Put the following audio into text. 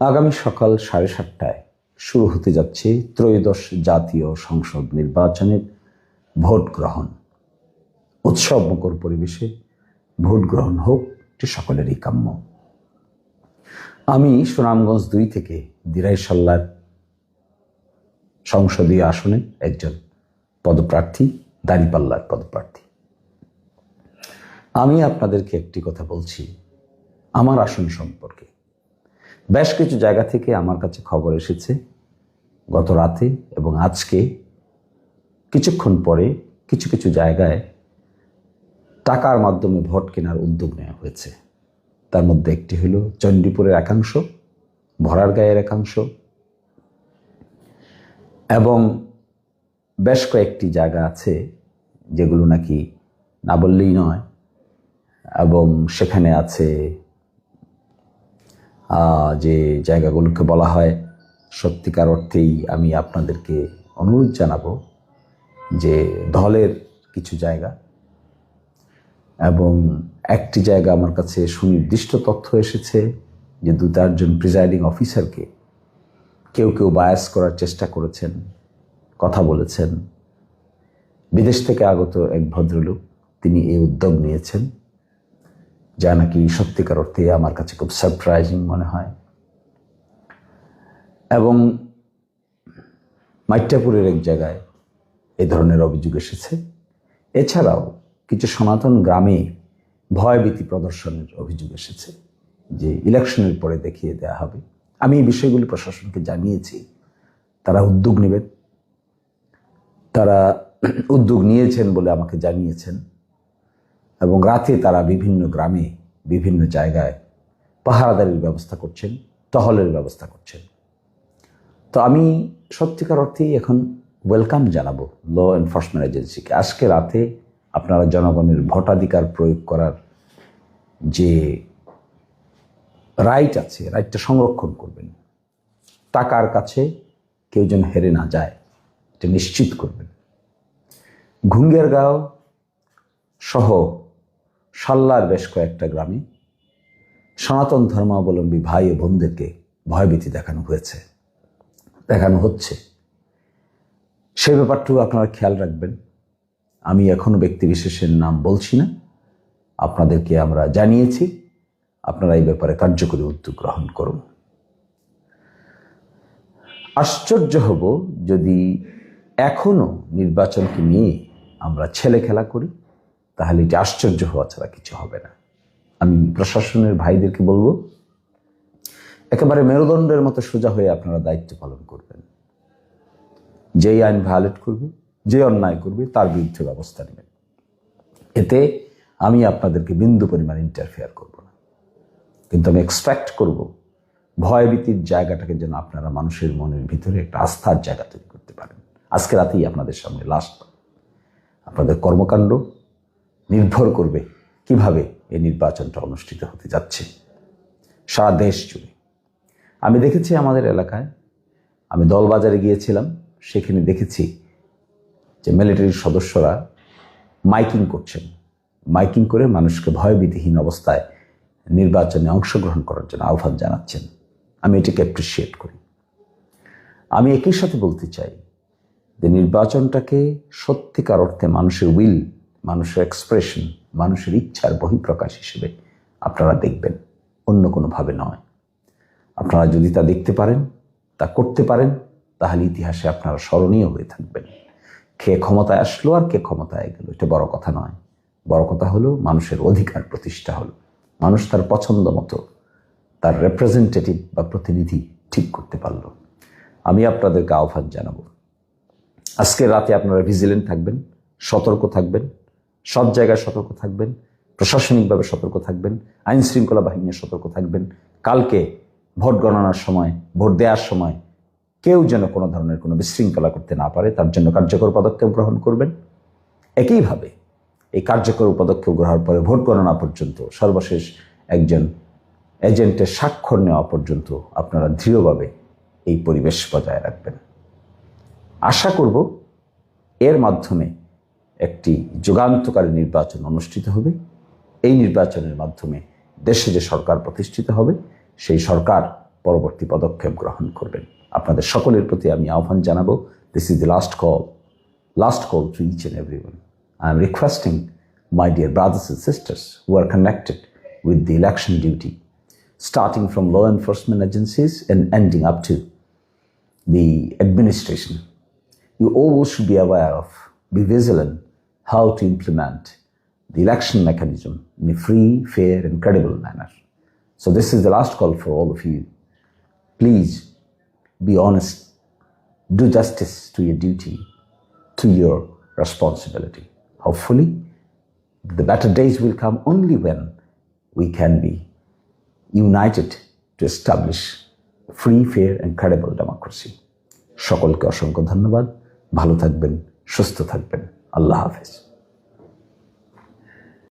আগামী সকাল সাড়ে সাতটায় শুরু হতে যাচ্ছে ত্রয়োদশ জাতীয় সংসদ নির্বাচনের ভোট গ্রহণ। উৎসবমুখর পরিবেশে ভোট গ্রহণ হোক, এটি সকলেরই কাম্য। আমি সুনামগঞ্জ দুই থেকে দিরাইশাল্লার সংসদীয় আসনে একজন পদপ্রার্থী, দাঁড়িপাল্লার পদপ্রার্থী। আমি আপনাদেরকে একটি কথা বলছি, আমার আসন সম্পর্কে। বেশ কিছু জায়গা থেকে আমার কাছে খবর এসেছে। গত রাতে এবং আজকে কিছুক্ষণ পরে কিছু কিছু জায়গায় টাকার মাধ্যমে ভোট কেনার উদ্যোগ নেওয়া হয়েছে। তার মধ্যে একটি হলো চণ্ডীপুরের একাংশ ভরার গায়ের একাংশ এবং বেশ কয়েকটি জায়গা আছে যেগুলো নাকি না বললেই নয় এবং সেখানে আছে যে জায়গাগুলোকে বলা হয়, সত্যিকার অর্থেই আমি আপনাদেরকে অনুরোধ জানাব যে ধলের কিছু জায়গা এবং একটি জায়গা আমার কাছে সুনির্দিষ্ট তথ্য এসেছে যে দু চারজন প্রিজাইডিং অফিসারকে কেউ কেউ বায়াস করার চেষ্টা করেছেন, কথা বলেছেন। বিদেশ থেকে আগত এক ভদ্রলোক, তিনি এই উদ্যোগ নিয়েছেন। যা নাকি সত্যিকার অর্থে আমার কাছে খুব সারপ্রাইজিং মনে হয়। এবং মাইটাপুরের এক জায়গায় এ ধরনের অভিযোগ এসেছে। এছাড়াও কিছু সনাতন গ্রামে ভয়ভীতি প্রদর্শনের অভিযোগ এসেছে যে ইলেকশনের পরে দেখিয়ে দেওয়া হবে। আমি এই বিষয়গুলি প্রশাসনকে জানিয়েছি। তারা উদ্যোগ নেবেন। তারা উদ্যোগ নিয়েছেন বলে আমাকে জানিয়েছেন। এবং রাতে তারা বিভিন্ন গ্রামে, বিভিন্ন জায়গায় পাহারাদারির ব্যবস্থা করছেন, টহলের ব্যবস্থা করছেন। তো আমি সত্যিকার অর্থেই এখন ওয়েলকাম জানাব ল এনফোর্সমেন্ট এজেন্সিকে। আজকে রাতে আপনারা জনগণের ভোটাধিকার প্রয়োগ করার যে রাইট আছে, রাইটটা সংরক্ষণ করবেন। টাকার কাছে কেউ যেন হেরে না যায়, এটা নিশ্চিত করবেন। ঘুঙ্গেরগাঁও সহ সাল্লার বেশ কয়েকটা গ্রামে সনাতন ধর্মাবলম্বী ভাই ও বোনদেরকে ভয়ভীতি দেখানো হয়েছে। দেখানো হচ্ছে। সে ব্যাপারটুকু আপনারা খেয়াল রাখবেন। আমি এখনও ব্যক্তিবিশেষের নাম বলছি না। আপনাদেরকে আমরা জানিয়েছি, আপনারা এই ব্যাপারে কার্যকরী উদ্যোগ গ্রহণ করুন। আশ্চর্য হব যদি এখনও নির্বাচনকে নিয়ে আমরা ছেলে খেলা করি। তাহলে এটি আশ্চর্য হওয়া ছাড়া কিছু হবে না। আমি প্রশাসনের ভাইদেরকে বলব, একেবারে মেরুদণ্ডের মতো সোজা হয়ে আপনারা দায়িত্ব পালন করবেন। যেই আইন ভায়োলেট করবে, যে অন্যায় করবে, তার বিরুদ্ধে ব্যবস্থা নেবেন। এতে আমি আপনাদেরকে বিন্দু পরিমাণ ইন্টারফেয়ার করব না। কিন্তু আমি এক্সপেক্ট করব, ভয়ভীতির জায়গাটাকে যেন আপনারা মানুষের মনের ভিতরে একটা আস্থার জায়গা তৈরি করতে পারেন। আজকে রাতেই আপনাদের সামনে লাস্ট আপনাদের কর্মকাণ্ড নির্ভর করবে কীভাবে এই নির্বাচনটা অনুষ্ঠিত হতে যাচ্ছে। সারা দেশ জুড়ে। আমি দেখেছি আমাদের এলাকায়, আমি দলবাজারে গিয়েছিলাম, সেখানে দেখেছি যে মিলিটারির সদস্যরা মাইকিং করছেন। মাইকিং করে মানুষকে ভয়ভীতিহীন অবস্থায় নির্বাচনে অংশগ্রহণ করার জন্য আহ্বান জানাচ্ছেন। আমি এটাকে অ্যাপ্রিসিয়েট করি। আমি একই সাথে বলতে চাই যে নির্বাচনটাকে সত্যিকার অর্থে মানুষের উইল মানুষের এক্সপ্রেশন মানুষের ইচ্ছার বহিঃপ্রকাশ হিসেবে আপনারা দেখবেন, অন্য কোনোভাবে নয়। আপনারা যদি তা দেখতে পারেন, তা করতে পারেন, তাহলে ইতিহাসে আপনারা স্মরণীয় হয়ে থাকবেন। কে ক্ষমতায় আসলো আর কে ক্ষমতায় গেল, এটা বড় কথা নয়। বড় কথা হলো, মানুষের অধিকার প্রতিষ্ঠা হলো। মানুষ তার পছন্দ মতো, তার রেপ্রেজেন্টেটিভ বা প্রতিনিধি ঠিক করতে পারল। আমি আপনাদেরকে আহ্বান জানাব। আজকে রাতে আপনারা ভিজিলেন্ট থাকবেন, সতর্ক থাকবেন সব জায়গায় সতর্ক থাকবেন, প্রশাসনিকভাবে সতর্ক থাকবেন আইন শৃঙ্খলা বাহিনী সতর্ক থাকবেন। কালকে ভোট গণনার সময়, ভোট দেওয়ার সময় কেউ যেন কোনো ধরনের কোনো বিশৃঙ্খলা করতে না পারে, তার জন্য কার্যকর পদক্ষেপ গ্রহণ করবেন। একইভাবে এই কার্যকর পদক্ষেপ গ্রহণের পরে ভোট গণনা পর্যন্ত সর্বশেষ একজন এজেন্টের স্বাক্ষর নেওয়া পর্যন্ত আপনারা দৃঢ়ভাবে এই পরিবেশ বজায় রাখবেন। আশা করব এর মাধ্যমে একটি যুগান্তকারী নির্বাচন অনুষ্ঠিত হবে। এই নির্বাচনের মাধ্যমে দেশে যে সরকার প্রতিষ্ঠিত হবে সেই সরকার পরবর্তী পদক্ষেপ গ্রহণ করবেন। আপনাদের সকলের প্রতি আমি আহ্বান জানাব। This is the last call last call to each and every one I am requesting my dear brothers and sisters who are connected with the election duty, starting from law enforcement agencies and ending up to the administration. You all should be aware of, be vigilant how to implement the election mechanism in a free, fair, and credible manner. So, this is the last call for all of you. Please be honest, do justice to your duty, to your responsibility. Hopefully, the better days will come only when we can be united to establish free, fair, and credible democracy. সকলকে অসংখ্য ধন্যবাদ ভালো থাকবেন সুস্থ থাকবেন আল্লাহ হাফেজ।